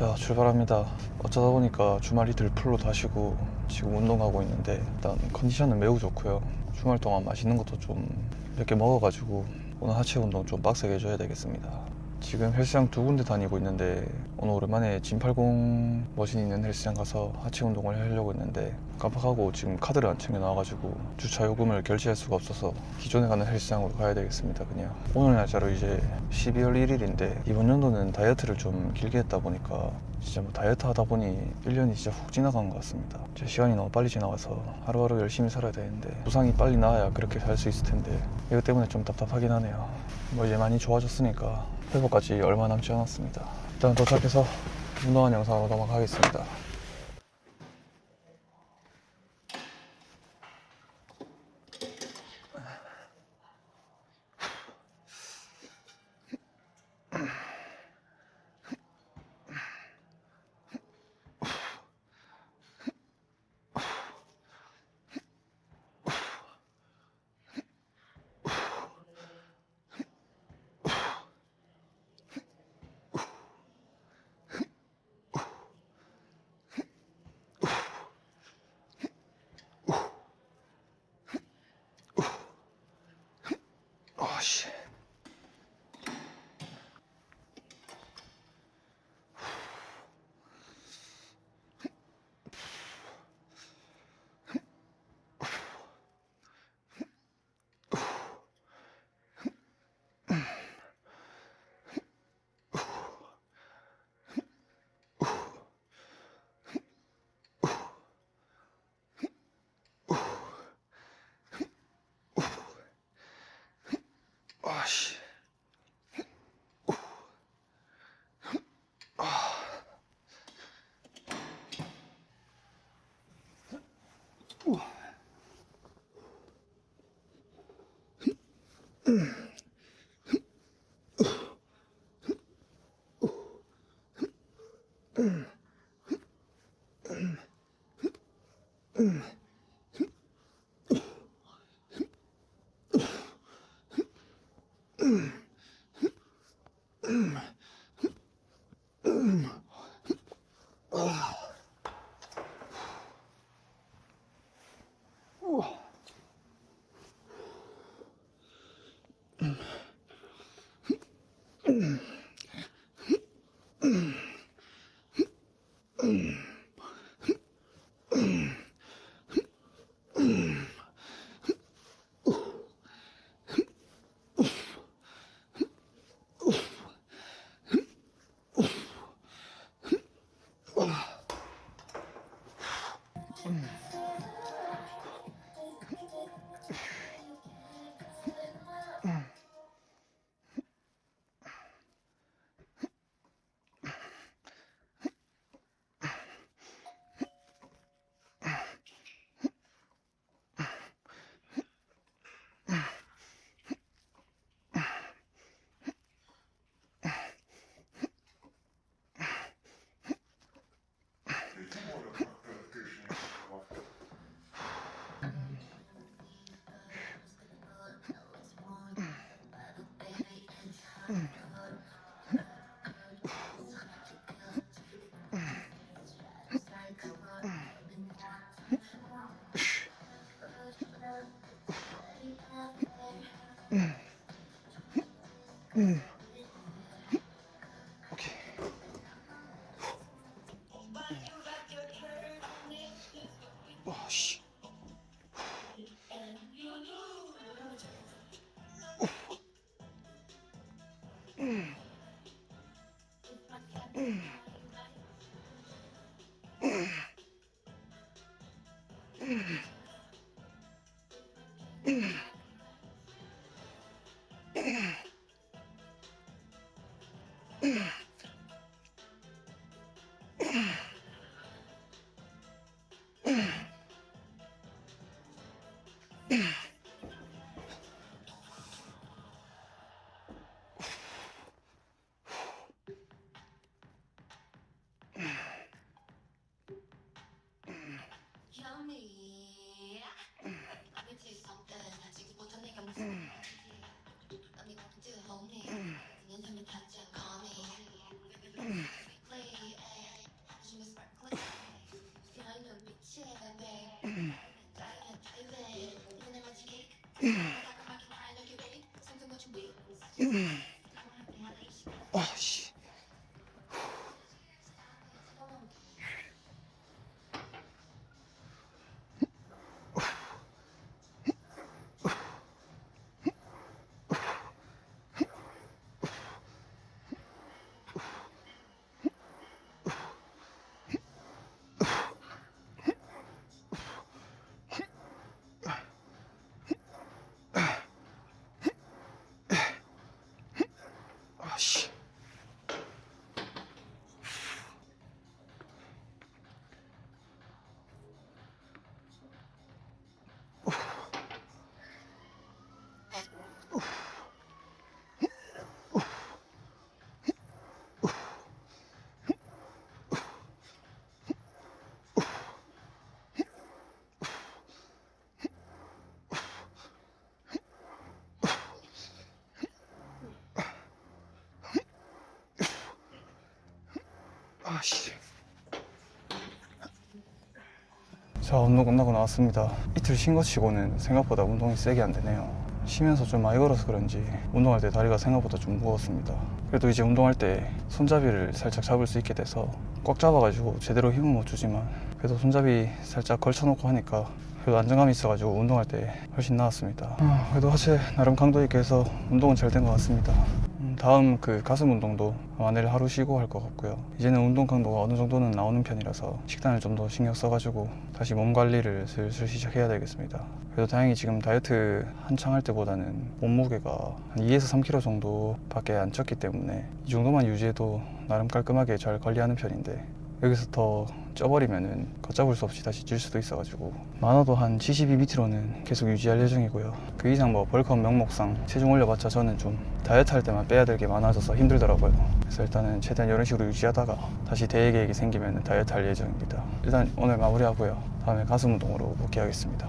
자 출발합니다. 어쩌다 보니까 주말 이틀 풀로 다시고 지금 운동하고 있는데 일단 컨디션은 매우 좋고요. 주말 동안 맛있는 것도 좀 몇 개 먹어가지고 오늘 하체 운동 좀 빡세게 해줘야 되겠습니다 지금 헬스장 두 군데 다니고 있는데 오늘 오랜만에 진팔공 머신 있는 헬스장 가서 하체 운동을 하려고 했는데 깜빡하고 지금 카드를 안 챙겨 나와가지고 주차 요금을 결제할 수가 없어서 기존에 가는 헬스장으로 가야 되겠습니다 그냥. 오늘 날짜로 이제 12월 1일인데 이번 연도는 다이어트를 좀 길게 했다 보니까 진짜 뭐 다이어트 하다 보니 1년이 진짜 훅 지나간 것 같습니다. 제 시간이 너무 빨리 지나가서 하루하루 열심히 살아야 되는데 부상이 빨리 나아야 그렇게 살 수 있을 텐데 이것 때문에 좀 답답하긴 하네요. 뭐 이제 많이 좋아졌으니까 회복까지 얼마 남지 않았습니다. 일단 도착해서 운동한 영상으로 넘어가겠습니다 아씨 아씨 오 嗯。嗯。嗯。Yeah. Mm-hmm. 아씨. 자 운동 끝나고 나왔습니다. 이틀 쉰거 치고는 생각보다 운동이 세게 안 되네요. 쉬면서 좀 많이 걸어서 그런지 운동할 때 다리가 생각보다 좀 무거웠습니다. 그래도 이제 운동할 때 손잡이를 살짝 잡을 수 있게 돼서 꽉 잡아가지고 제대로 힘은 못 주지만 그래도 손잡이 살짝 걸쳐놓고 하니까 그래도 안정감이 있어가지고 운동할 때 훨씬 나았습니다. 아, 그래도 하체 나름 강도 있게 해서 운동은 잘 된 것 같습니다. 음, 다음 그 가슴 운동도 아마 내일 하루 쉬고 할 것 같고요. 이제는 운동 강도가 어느 정도는 나오는 편이라서 식단을 좀 더 신경 써가지고 다시 몸 관리를 슬슬 시작해야 되겠습니다. 그래도 다행히 지금 다이어트 한창 할 때보다는 몸무게가 한 2에서 3kg 정도밖에 안 쪘기 때문에 이 정도만 유지해도 나름 깔끔하게 잘 관리하는 편인데 여기서 더 쪄버리면은 걷잡을 수 없이 다시 찔 수도 있어가지고 많아도 한 72m로는 계속 유지할 예정이고요. 그 이상 뭐 벌크업 명목상 체중 올려봤자 저는 좀 다이어트 할 때만 빼야 될 게 많아져서 힘들더라고요. 그래서 일단은 최대한 이런 식으로 유지하다가 다시 대회 계획이 생기면 다이어트 할 예정입니다. 일단 오늘 마무리하고요. 다음에 가슴 운동으로 복귀하겠습니다.